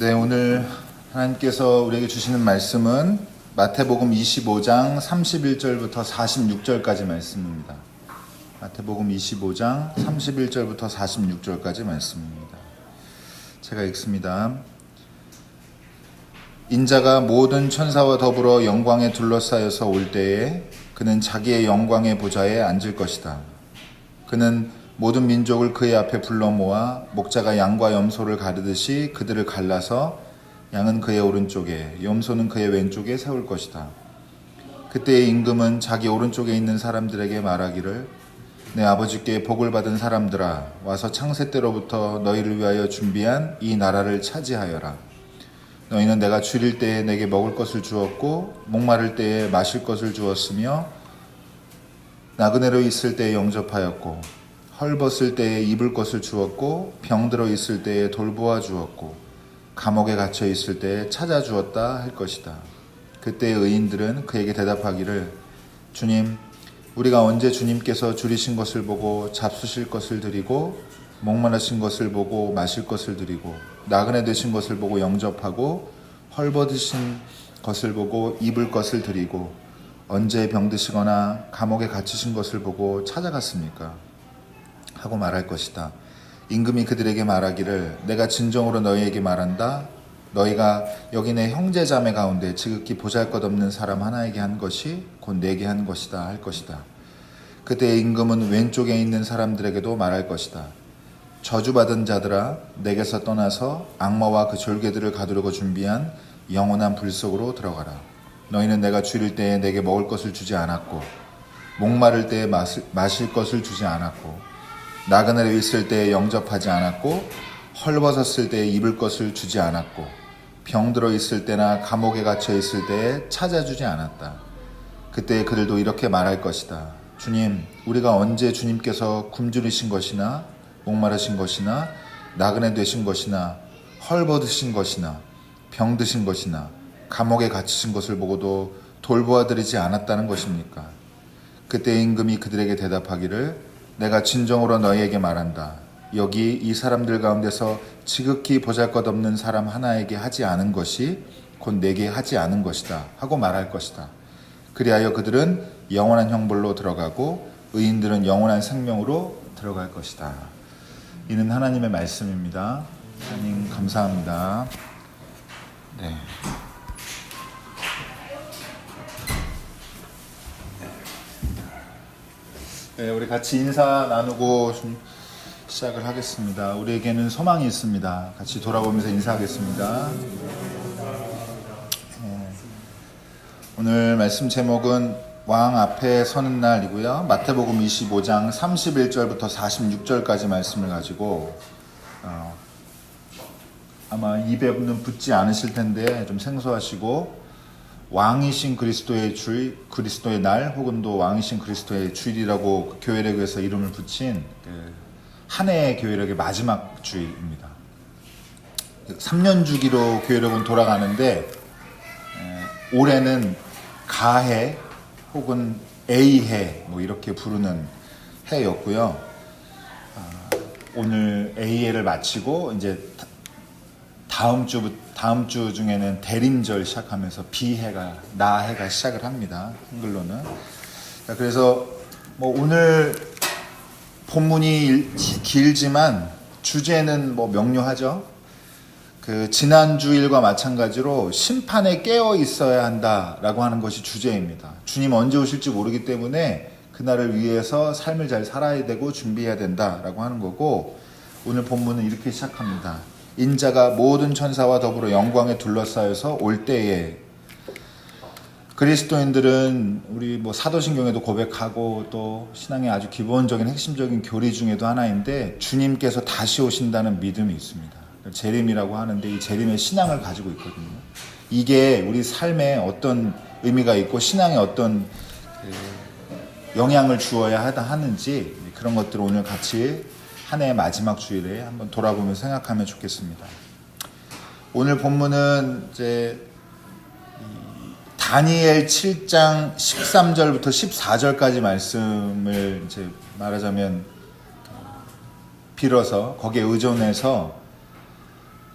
네, 오늘 하나님께서 우리에게 주시는 말씀은 마태복음 25장 31절부터 46절까지 말씀입니다. 마태복음 25장 31절부터 46절까지 말씀입니다. 제가 읽습니다. 인자가 모든 천사와 더불어 영광에 둘러싸여서 올 때에 그는 자기의 영광의 보좌에 앉을 것이다. 그는 모든 민족을 그의 앞에 불러 모아 목자가 양과 염소를 가르듯이 그들을 갈라서 양은 그의 오른쪽에 염소는 그의 왼쪽에 세울 것이다. 그때의 임금은 자기 오른쪽에 있는 사람들에게 말하기를 내 아버지께 복을 받은 사람들아 와서 창세 때로부터 너희를 위하여 준비한 이 나라를 차지하여라. 너희는 내가 줄일 때에 내게 먹을 것을 주었고 목마를 때에 마실 것을 주었으며 나그네로 있을 때에 영접하였고 헐벗을 때에 입을 것을 주었고 병들어 있을 때에 돌보아 주었고 감옥에 갇혀 있을 때에 찾아 주었다 할 것이다. 그때 의인들은 그에게 대답하기를 주님 우리가 언제 주님께서 줄이신 것을 보고 잡수실 것을 드리고 목마르신 것을 보고 마실 것을 드리고 나그네 되신 것을 보고 영접하고 헐벗으신 것을 보고 입을 것을 드리고 언제 병드시거나 감옥에 갇히신 것을 보고 찾아갔습니까? 하고 말할 것이다. 임금이 그들에게 말하기를 내가 진정으로 너희에게 말한다. 너희가 여기 내 형제 자매 가운데 지극히 보잘것없는 사람 하나에게 한 것이 곧 내게 한 것이다 할 것이다. 그때 임금은 왼쪽에 있는 사람들에게도 말할 것이다. 저주받은 자들아 내게서 떠나서 악마와 그 졸개들을 가두려고 준비한 영원한 불 속으로 들어가라. 너희는 내가 줄일 때에 내게 먹을 것을 주지 않았고 목마를 때에 마실, 마실 것을 주지 않았고 나그네로 있을 때에 영접하지 않았고 헐벗었을 때에 입을 것을 주지 않았고 병들어 있을 때나 감옥에 갇혀 있을 때에 찾아주지 않았다. 그때 그들도 이렇게 말할 것이다. 주님, 우리가 언제 주님께서 굶주리신 것이나 목마르신 것이나 나그네 되신 것이나 헐벗으신 것이나 병드신 것이나 감옥에 갇히신 것을 보고도 돌보아 드리지 않았다는 것입니까? 그때 임금이 그들에게 대답하기를 내가 진정으로 너희에게 말한다. 여기 이 사람들 가운데서 지극히 보잘것없는 사람 하나에게 하지 않은 것이 곧 내게 하지 않은 것이다 하고 말할 것이다. 그리하여 그들은 영원한 형벌로 들어가고 의인들은 영원한 생명으로 들어갈 것이다. 이는 하나님의 말씀입니다. 하나님 감사합니다. 네. 네, 우리 같이 인사 나누고 좀 시작을 하겠습니다. 우리에게는 소망이 있습니다. 같이 돌아보면서 인사하겠습니다. 네. 오늘 말씀 제목은 왕 앞에 서는 날이고요. 마태복음 25장 31절부터 46절까지 말씀을 가지고 어, 아마 입에는 붙지 않으실 텐데 좀 생소하시고 왕이신 그리스도의 주일, 그리스도의 날 혹은 또 왕이신 그리스도의 주일이라고 교회력에서 이름을 붙인 그한 해의 교회력의 마지막 주일입니다. 3년 주기로 교회력은 돌아가는데 에, 올해는 가해 혹은 A해 뭐 이렇게 부르는 해였고요. 아, 오늘 A해를 마치고 이제 다음 주 다음 주 중에는 대림절 시작하면서 비해가 나해가 시작을 합니다. 한글로는. 자, 그래서 뭐 오늘 본문이 길지만 주제는 뭐 명료하죠. 그 지난 주 일과 마찬가지로 심판에 깨어 있어야 한다라고 하는 것이 주제입니다. 주님 언제 오실지 모르기 때문에 그날을 위해서 삶을 잘 살아야 되고 준비해야 된다라고 하는 거고 오늘 본문은 이렇게 시작합니다. 인자가 모든 천사와 더불어 영광에 둘러싸여서 올 때에 그리스도인들은 우리 뭐 사도신경에도 고백하고 또 신앙의 아주 기본적인 핵심적인 교리 중에도 하나인데 주님께서 다시 오신다는 믿음이 있습니다. 재림이라고 하는데 이 재림의 신앙을 가지고 있거든요. 이게 우리 삶에 어떤 의미가 있고 신앙에 어떤 그 영향을 주어야 하는지 그런 것들을 오늘 같이 한 해의 마지막 주일에 한번 돌아보면서 생각하면 좋겠습니다. 오늘 본문은 이제 다니엘 7장 13절부터 14절까지 말씀을 이제 말하자면 빌어서 거기에 의존해서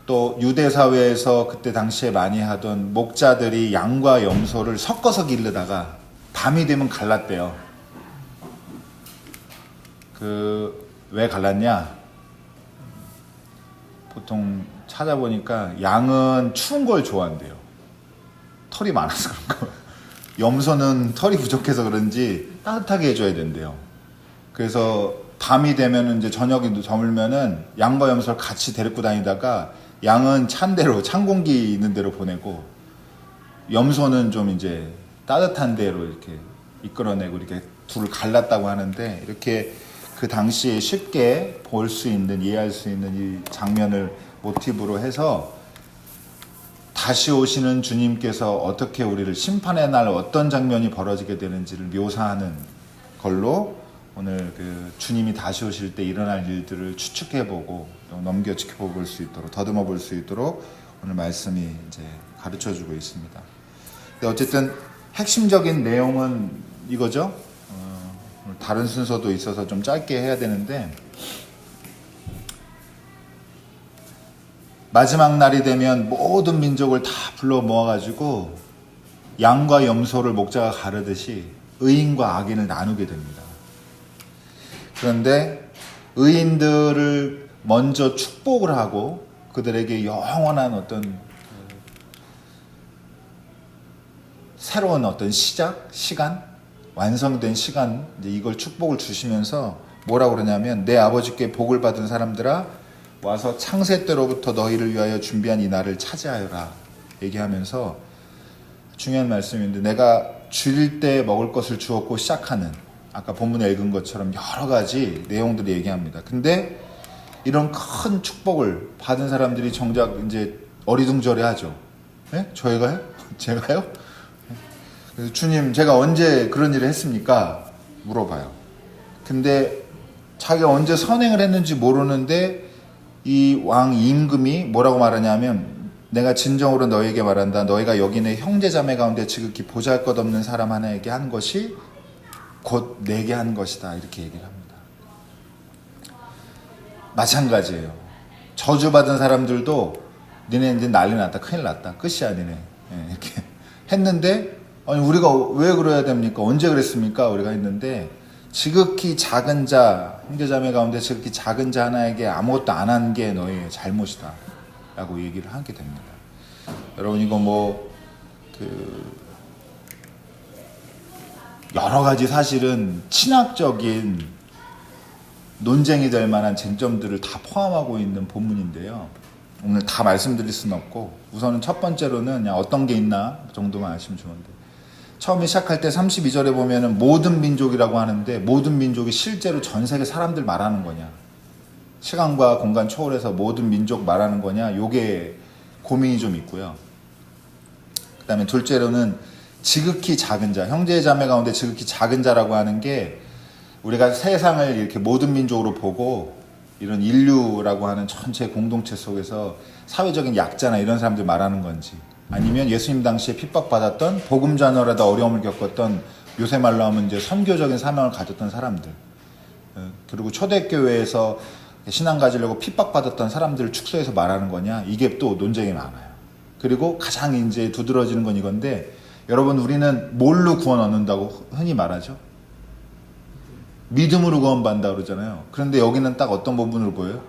또 유대 사회에서 그때 당시에 많이 하던 목자들이 양과 염소를 섞어서 기르다가 밤이 되면 갈랐대요. 그 왜 갈랐냐? 보통 찾아보니까 양은 추운 걸 좋아한대요. 털이 많아서 그런 거. 염소는 털이 부족해서 그런지 따뜻하게 해줘야 된대요. 그래서 밤이 되면 이제 저녁이 저물면은 양과 염소를 같이 데리고 다니다가 양은 찬 데로 찬 공기 있는 데로 보내고 염소는 좀 이제 따뜻한 데로 이렇게 이끌어내고 이렇게 둘을 갈랐다고 하는데 이렇게 그 당시에 쉽게 볼 수 있는 이해할 수 있는 이 장면을 모티브로 해서 다시 오시는 주님께서 어떻게 우리를 심판의 날 어떤 장면이 벌어지게 되는지를 묘사하는 걸로 오늘 그 주님이 다시 오실 때 일어날 일들을 추측해보고 넘겨 지켜볼 수 있도록 더듬어 볼 수 있도록 오늘 말씀이 이제 가르쳐 주고 있습니다. 어쨌든 핵심적인 내용은 이거죠. 다른 순서도 있어서 좀 짧게 해야 되는데 마지막 날이 되면 모든 민족을 다 불러 모아가지고 양과 염소를 목자가 가르듯이 의인과 악인을 나누게 됩니다. 그런데 의인들을 먼저 축복을 하고 그들에게 영원한 어떤 그 새로운 어떤 시작, 시간, 완성된 시간, 이걸 축복을 주시면서 뭐라고 그러냐면 내 아버지께 복을 받은 사람들아 와서 창세 때로부터 너희를 위하여 준비한 이 날을 차지하여라 얘기하면서 중요한 말씀인데 내가 줄일 때 먹을 것을 주었고 시작하는 아까 본문에 읽은 것처럼 여러 가지 내용들을 얘기합니다. 근데 이런 큰 축복을 받은 사람들이 정작 이제 어리둥절해 하죠. 예? 저희가요? 제가요? 주님, 제가 언제 그런 일을 했습니까? 물어봐요. 근데 자기가 언제 선행을 했는지 모르는데 이 왕 임금이 뭐라고 말하냐면 내가 진정으로 너에게 말한다. 너희가 여기 내 형제 자매 가운데 지극히 보잘것없는 사람 하나에게 한 것이 곧 내게 한 것이다. 이렇게 얘기를 합니다. 마찬가지예요. 저주받은 사람들도 니네 이제 난리 났다. 큰일 났다. 끝이야, 니네. 예, 이렇게 했는데 아니 우리가 왜 그래야 됩니까? 언제 그랬습니까? 우리가 했는데 지극히 작은 자 형제자매 가운데 지극히 작은 자 하나에게 아무것도 안 한 게 너의 잘못이다 라고 얘기를 하게 됩니다 여러분 이거 뭐 그 여러 가지 사실은 친학적인 논쟁이 될 만한 쟁점들을 다 포함하고 있는 본문인데요 오늘 다 말씀드릴 수는 없고 우선은 첫 번째로는 어떤 게 있나 정도만 아시면 좋은데 처음에 시작할 때 32절에 보면은 모든 민족이라고 하는데 모든 민족이 실제로 전 세계 사람들 말하는 거냐. 시간과 공간 초월해서 모든 민족 말하는 거냐. 요게 고민이 좀 있고요. 그 다음에 둘째로는 지극히 작은 자 형제 자매 가운데 지극히 작은 자라고 하는 게 우리가 세상을 이렇게 모든 민족으로 보고 이런 인류라고 하는 전체 공동체 속에서 사회적인 약자나 이런 사람들 말하는 건지 아니면 예수님 당시에 핍박받았던 복음 자녀라다 어려움을 겪었던 요새 말로 하면 이제 선교적인 사명을 가졌던 사람들 어, 그리고 초대교회에서 신앙 가지려고 핍박받았던 사람들을 축소해서 말하는 거냐? 이게 또 논쟁이 많아요. 그리고 가장 이제 두드러지는 건 이건데 여러분 우리는 뭘로 구원 얻는다고 흔히 말하죠? 믿음으로 구원받는다 그러잖아요. 그런데 여기는 딱 어떤 본문으로 보여요?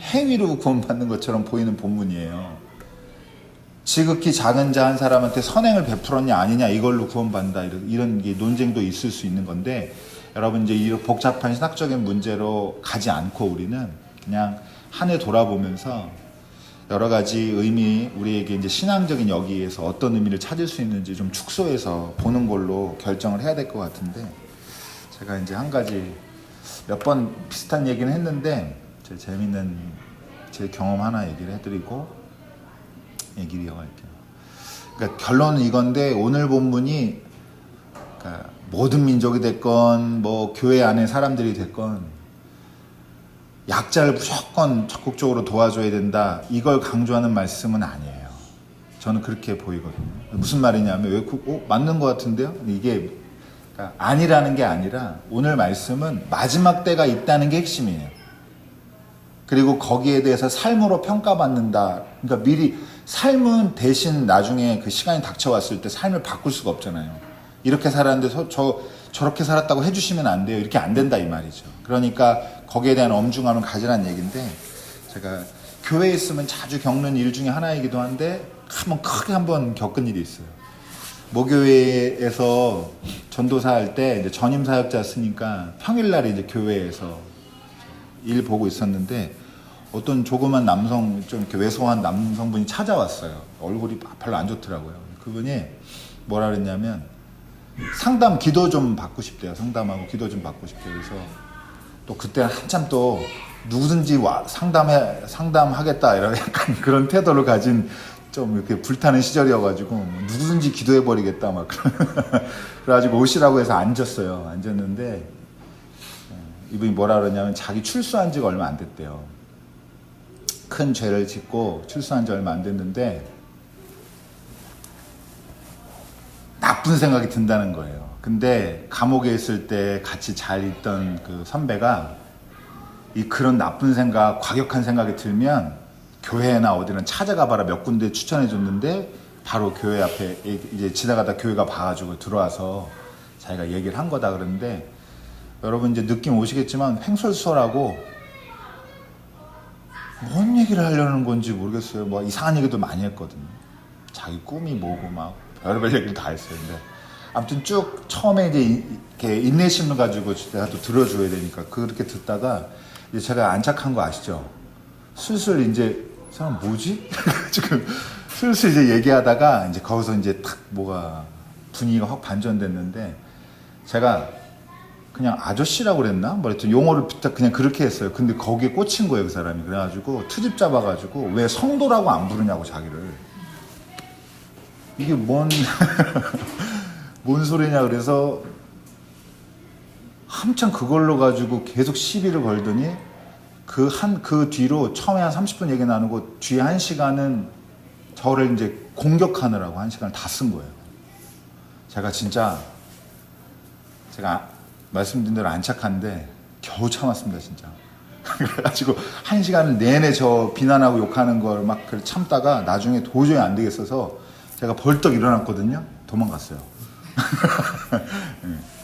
행위로 구원받는 것처럼 보이는 본문이에요 지극히 작은 자 한 사람한테 선행을 베풀었냐 아니냐 이걸로 구원받는다 이런, 이런 게 논쟁도 있을 수 있는 건데 여러분 이제 이 복잡한 신학적인 문제로 가지 않고 우리는 그냥 한 해 돌아보면서 여러 가지 의미 우리에게 이제 신앙적인 여기에서 어떤 의미를 찾을 수 있는지 좀 축소해서 보는 걸로 결정을 해야 될 것 같은데 제가 이제 한 가지 몇 번 비슷한 얘기는 했는데 제 재밌는 제 경험 하나 얘기를 해드리고 얘기를 이어갈게요. 그러니까 결론은 이건데 오늘 본문이 그러니까 모든 민족이 됐건 뭐 교회 안에 사람들이 됐건 약자를 무조건 적극적으로 도와줘야 된다 이걸 강조하는 말씀은 아니에요. 저는 그렇게 보이거든요. 무슨 말이냐면 왜 그- 어, 맞는 것 같은데요? 이게 그러니까 아니라는 게 아니라 오늘 말씀은 마지막 때가 있다는 게 핵심이에요. 그리고 거기에 대해서 삶으로 평가받는다. 그러니까 미리 삶은 대신 나중에 그 시간이 닥쳐왔을 때 삶을 바꿀 수가 없잖아요. 이렇게 살았는데 서- 저 저렇게 살았다고 해주시면 안 돼요. 이렇게 안 된다 이 말이죠. 그러니까 거기에 대한 엄중함을 가지란 얘기인데 제가 교회에 있으면 자주 겪는 일 중에 하나이기도 한데 한번 크게 한번 겪은 일이 있어요. 모교회에서 전도사 할 때 전임 사역자 쓰니까 평일날에 이제 교회에서 일 보고 있었는데 어떤 조그만 남성 좀 이렇게 왜소한 남성분이 찾아왔어요. 얼굴이 별로 안 좋더라고요. 그분이 뭐라 그랬냐면 상담 기도 좀 받고 싶대요. 상담하고 기도 좀 받고 싶대요. 그래서 또 그때 한참 또 누구든지 와 상담해 상담하겠다 이런 약간 그런 태도를 가진 좀 이렇게 불타는 시절이어가지고 뭐 누구든지 기도해 버리겠다 막 그래가지고 오시라고 해서 앉았어요. 앉았는데 이분이 뭐라 그러냐면 자기 출소한 지가 얼마 안 됐대요. 큰 죄를 짓고 출소한 지 얼마 안 됐는데 나쁜 생각이 든다는 거예요. 근데 감옥에 있을 때 같이 잘 있던 그 선배가 이 그런 나쁜 생각, 과격한 생각이 들면 교회나 어디는 찾아가 봐라 몇 군데 추천해 줬는데 바로 교회 앞에 이제 지나가다 교회가 봐가지고 들어와서 자기가 얘기를 한 거다 그러는데 여러분 이제 느낌 오시겠지만 횡설수설하고 뭔 얘기를 하려는 건지 모르겠어요. 뭐 이상한 얘기도 많이 했거든요. 자기 꿈이 뭐고 막 별의별 얘기를 다 했어요. 근데 아무튼 쭉 처음에 이제 이- 이렇게 인내심을 가지고 내가 또 들어줘야 되니까 그렇게 듣다가 이제 제가 안착한 거 아시죠? 슬슬 이제 사람 뭐지? 지금 슬슬 이제 얘기하다가 이제 거기서 이제 탁 뭐가 분위기가 확 반전됐는데 제가 그냥 아저씨라고 그랬나? 뭐 하여튼 용어를 딱 그냥 그렇게 했어요. 근데 거기에 꽂힌 거예요, 그 사람이. 그래가지고 트집 잡아가지고 왜 성도라고 안 부르냐고 자기를. 이게 뭔, 뭔 소리냐 그래서 한참 그걸로 가지고 계속 시비를 걸더니 그 한, 그 뒤로 처음에 한 30분 얘기 나누고 뒤에 한 시간은 저를 이제 공격하느라고 한 시간을 다 쓴 거예요. 제가 진짜 제가 말씀드린 대로 안 착한데 겨우 참았습니다 진짜. 그래가지고 한 시간을 내내 저 비난하고 욕하는 걸 막 참다가 나중에 도저히 안 되겠어서 제가 벌떡 일어났거든요. 도망갔어요. 네.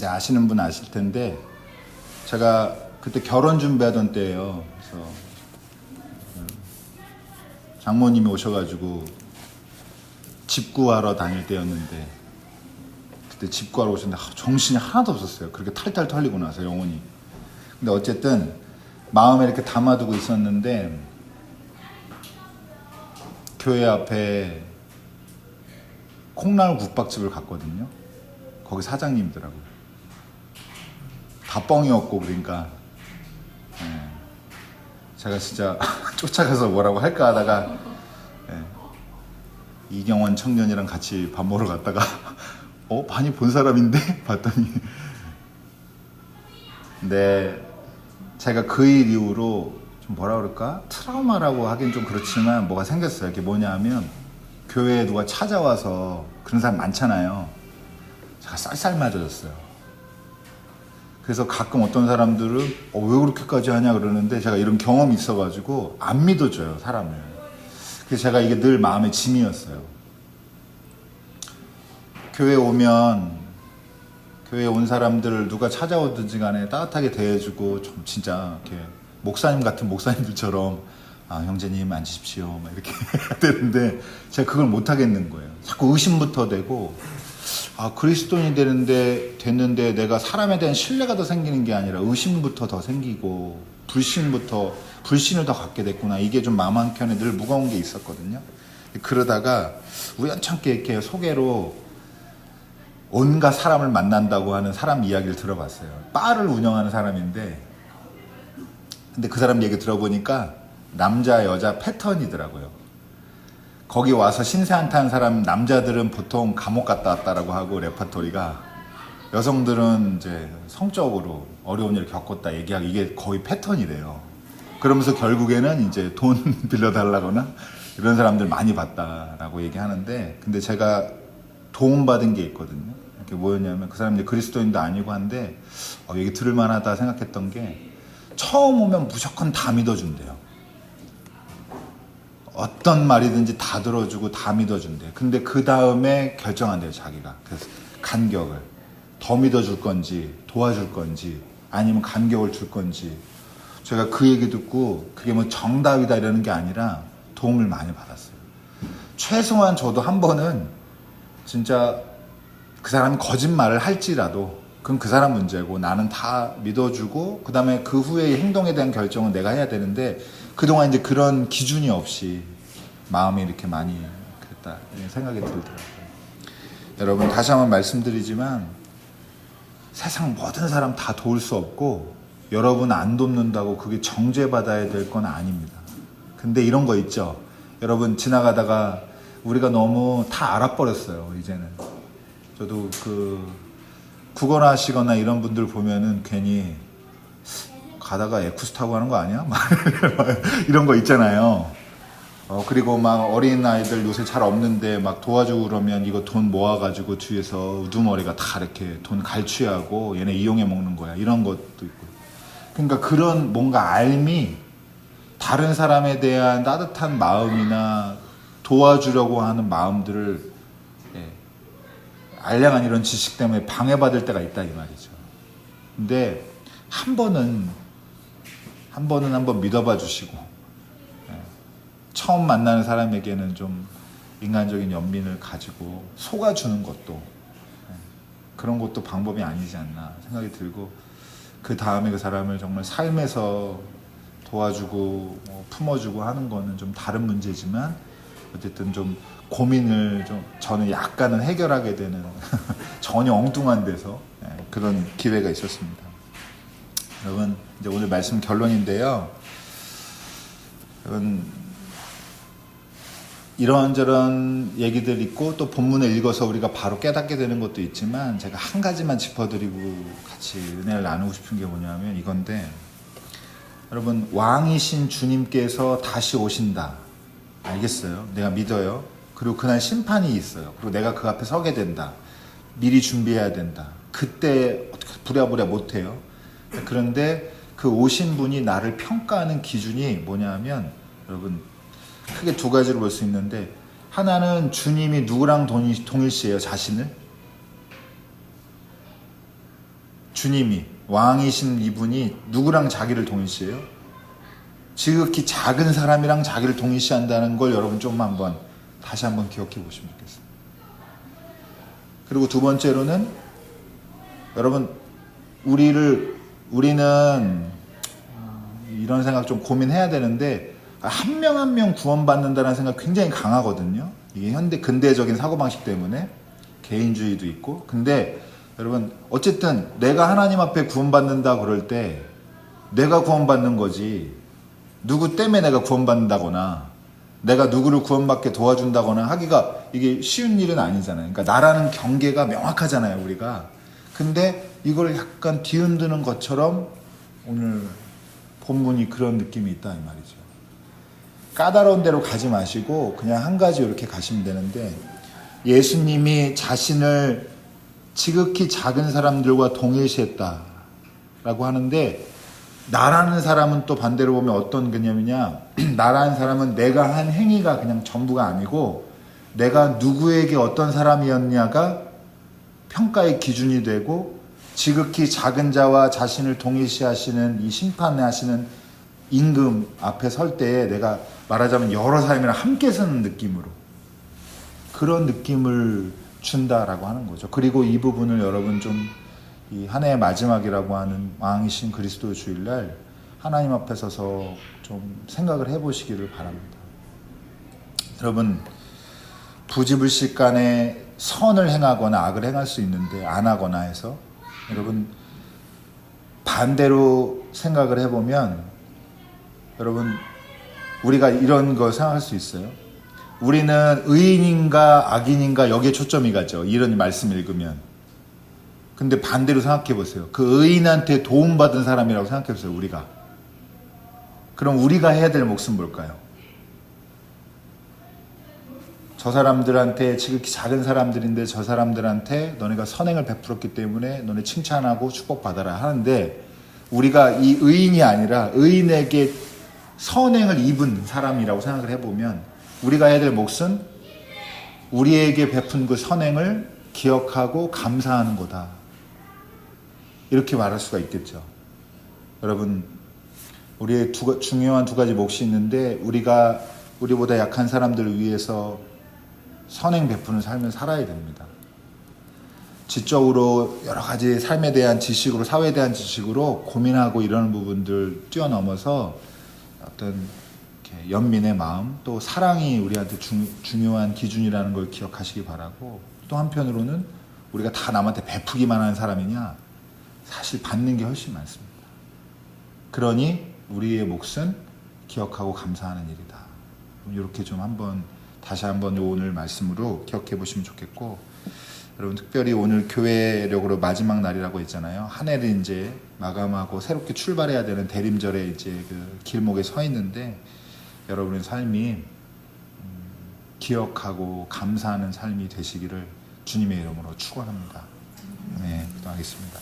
네, 아시는 분 아실 텐데 제가 그때 결혼 준비하던 때예요. 그래서 음, 장모님이 오셔가지고 집 구하러 다닐 때였는데 그때 집 구하러 오셨는데 아, 정신이 하나도 없었어요. 그렇게 탈탈 털리고 나서 영혼이. 근데 어쨌든 마음에 이렇게 담아두고 있었는데 교회 앞에 콩나물 국밥집을 갔거든요. 거기 사장님이더라고요. 다 뻥이었고 그러니까 예. 제가 진짜 쫓아가서 뭐라고 할까 하다가 예. 이경원 청년이랑 같이 밥 먹으러 갔다가 어 많이 본 사람인데 봤더니 근데 제가 그 일 이후로 좀 뭐라 그럴까 트라우마라고 하긴 좀 그렇지만 뭐가 생겼어요. 이게 뭐냐면 교회에 누가 찾아와서 그런 사람 많잖아요. 제가 쌀쌀 맞아졌어요. 그래서 가끔 어떤 사람들은 어, 왜 그렇게까지 하냐 그러는데 제가 이런 경험이 있어가지고 안 믿어줘요 사람을. 그래서 제가 이게 늘 마음의 짐이었어요. 교회 오면 교회 온 사람들 누가 찾아오든지 간에 따뜻하게 대해주고 좀 진짜 이렇게 목사님 같은 목사님들처럼 아 형제님 앉으십시오 막 이렇게 해야 되는데 제가 그걸 못 하겠는 거예요. 자꾸 의심부터 되고 아 그리스도인이 되는데 됐는데 내가 사람에 대한 신뢰가 더 생기는 게 아니라 의심부터 더 생기고 불신부터 불신을 더 갖게 됐구나 이게 좀 마음 한켠에 늘 무거운 게 있었거든요. 그러다가 우연찮게 이렇게 소개로 온갖 사람을 만난다고 하는 사람 이야기를 들어봤어요. 바를 운영하는 사람인데, 근데 그 사람 얘기 들어보니까 남자, 여자 패턴이더라고요. 거기 와서 신세 한탄 사람, 남자들은 보통 감옥 갔다 왔다라고 하고 레파토리가 여성들은 이제 성적으로 어려운 일을 겪었다 얘기하고 이게 거의 패턴이래요. 그러면서 결국에는 이제 돈 빌려달라거나 이런 사람들 많이 봤다라고 얘기하는데, 근데 제가 도움받은 게 있거든요. 이렇게 모였냐면 그 사람이 이제 그리스도인도 아니고 한데 어, 얘기 들을 만하다 생각했던 게 처음 오면 무조건 다 믿어준대요. 어떤 말이든지 다 들어주고 다 믿어준대. 근데 그 다음에 결정한대요, 자기가. 그래서 간격을. 더 믿어줄 건지, 도와줄 건지, 아니면 간격을 줄 건지. 제가 그 얘기 듣고 그게 뭐 정답이다 이러는 게 아니라 도움을 많이 받았어요. 최소한 저도 한 번은 진짜 그 사람이 거짓말을 할지라도 그건 그 사람 문제고 나는 다 믿어주고 그 다음에 그 후에 행동에 대한 결정은 내가 해야 되는데 그동안 이제 그런 기준이 없이 마음이 이렇게 많이 그랬다 생각이 들더라고요. 여러분 다시 한번 말씀드리지만 세상 모든 사람 다 도울 수 없고 여러분 안 돕는다고 그게 정죄받아야 될 건 아닙니다. 근데 이런 거 있죠. 여러분 지나가다가 우리가 너무 다 알아버렸어요. 이제는 저도 그 국어나 하시거나 이런 분들 보면은 괜히 가다가 에쿠스 타고 하는 거 아니야? 막 이런 거 있잖아요. 어, 그리고 막 어린 아이들 요새 잘 없는데 막 도와주고 그러면 이거 돈 모아가지고 뒤에서 우두머리가 다 이렇게 돈 갈취하고 얘네 이용해 먹는 거야. 이런 것도 있고. 그러니까 그런 뭔가 알미 다른 사람에 대한 따뜻한 마음이나 도와주려고 하는 마음들을 예, 알량한 이런 지식 때문에 방해받을 때가 있다 이 말이죠. 근데 한 번은 한 번은 한번 믿어봐 주시고 예, 처음 만나는 사람에게는 좀 인간적인 연민을 가지고 속아주는 것도 예, 그런 것도 방법이 아니지 않나 생각이 들고 그 다음에 그 사람을 정말 삶에서 도와주고 뭐 품어주고 하는 거는 좀 다른 문제지만 어쨌든 좀 고민을 좀 저는 약간은 해결하게 되는 전혀 엉뚱한 데서 예, 그런 기회가 있었습니다. 여러분 이제 오늘 말씀 결론인데요. 여러분 이런저런 얘기들 있고 또 본문을 읽어서 우리가 바로 깨닫게 되는 것도 있지만 제가 한 가지만 짚어드리고 같이 은혜를 나누고 싶은 게 뭐냐면 이건데 여러분 왕이신 주님께서 다시 오신다 알겠어요. 내가 믿어요. 그리고 그날 심판이 있어요. 그리고 내가 그 앞에 서게 된다. 미리 준비해야 된다. 그때 어떻게 부랴부랴 못해요. 그런데 그 오신 분이 나를 평가하는 기준이 뭐냐면 여러분 크게 두 가지로 볼 수 있는데 하나는 주님이 누구랑 동일, 동일시해요 자신을? 주님이 왕이신 이분이 누구랑 자기를 동일시해요 지극히 작은 사람이랑 자기를 동일시한다는 걸 여러분 좀 한번 다시 한번 기억해 보시면 좋겠습니다 그리고 두 번째로는 여러분 우리를 우리는 이런 생각 좀 고민해야 되는데 한 명 한 명 구원받는다는 생각 굉장히 강하거든요. 이게 현대 근대적인 사고방식 때문에 개인주의도 있고. 근데 여러분 어쨌든 내가 하나님 앞에 구원받는다 그럴 때 내가 구원받는 거지 누구 때문에 내가 구원받는다거나 내가 누구를 구원받게 도와준다거나 하기가 이게 쉬운 일은 아니잖아요. 그러니까 나라는 경계가 명확하잖아요, 우리가. 근데 이걸 약간 뒤흔드는 것처럼 오늘 본문이 그런 느낌이 있다 이 말이죠. 까다로운 대로 가지 마시고 그냥 한 가지 이렇게 가시면 되는데 예수님이 자신을 지극히 작은 사람들과 동일시했다라고 하는데 나라는 사람은 또 반대로 보면 어떤 개념이냐 나라는 사람은 내가 한 행위가 그냥 전부가 아니고 내가 누구에게 어떤 사람이었냐가 평가의 기준이 되고 지극히 작은 자와 자신을 동일시하시는 이 심판하시는 임금 앞에 설 때에 내가 말하자면 여러 사람이랑 함께 서는 느낌으로 그런 느낌을 준다라고 하는 거죠. 그리고 이 부분을 여러분 좀 이 한 해의 마지막이라고 하는 왕이신 그리스도 주일날 하나님 앞에 서서 좀 생각을 해보시기를 바랍니다. 여러분 부지불식 간에 선을 행하거나 악을 행할 수 있는데 안 하거나 해서 여러분 반대로 생각을 해보면 여러분 우리가 이런 거 생각할 수 있어요. 우리는 의인인가 악인인가 여기에 초점이 가죠. 이런 말씀 읽으면. 근데 반대로 생각해 보세요. 그 의인한테 도움받은 사람이라고 생각해 보세요. 우리가. 그럼 우리가 해야 될 몫은 뭘까요? 저 사람들한테 지극히 작은 사람들인데 저 사람들한테 너네가 선행을 베풀었기 때문에 너네 칭찬하고 축복받아라 하는데 우리가 이 의인이 아니라 의인에게 선행을 입은 사람이라고 생각을 해보면 우리가 해야 될 몫은 우리에게 베푼 그 선행을 기억하고 감사하는 거다. 이렇게 말할 수가 있겠죠. 여러분, 우리의 두, 가- 중요한 두 가지 몫이 있는데 우리가 우리보다 약한 사람들을 위해서 선행 베푸는 삶을 살아야 됩니다. 지적으로 여러 가지 삶에 대한 지식으로 사회에 대한 지식으로 고민하고 이러는 부분들 뛰어넘어서 어떤 연민의 마음 또 사랑이 우리한테 중, 중요한 기준이라는 걸 기억하시기 바라고 또 한편으로는 우리가 다 남한테 베푸기만 하는 사람이냐 사실 받는 게 훨씬 많습니다. 그러니 우리의 몫은 기억하고 감사하는 일이다. 이렇게 좀 한번 다시 한번 오늘 말씀으로 기억해 보시면 좋겠고 여러분 특별히 오늘 교회력으로 마지막 날이라고 했잖아요. 한 해를 이제 마감하고 새롭게 출발해야 되는 대림절에 이제 그 길목에 서 있는데 여러분의 삶이 음, 기억하고 감사하는 삶이 되시기를 주님의 이름으로 축원합니다. 네, 기도하겠습니다.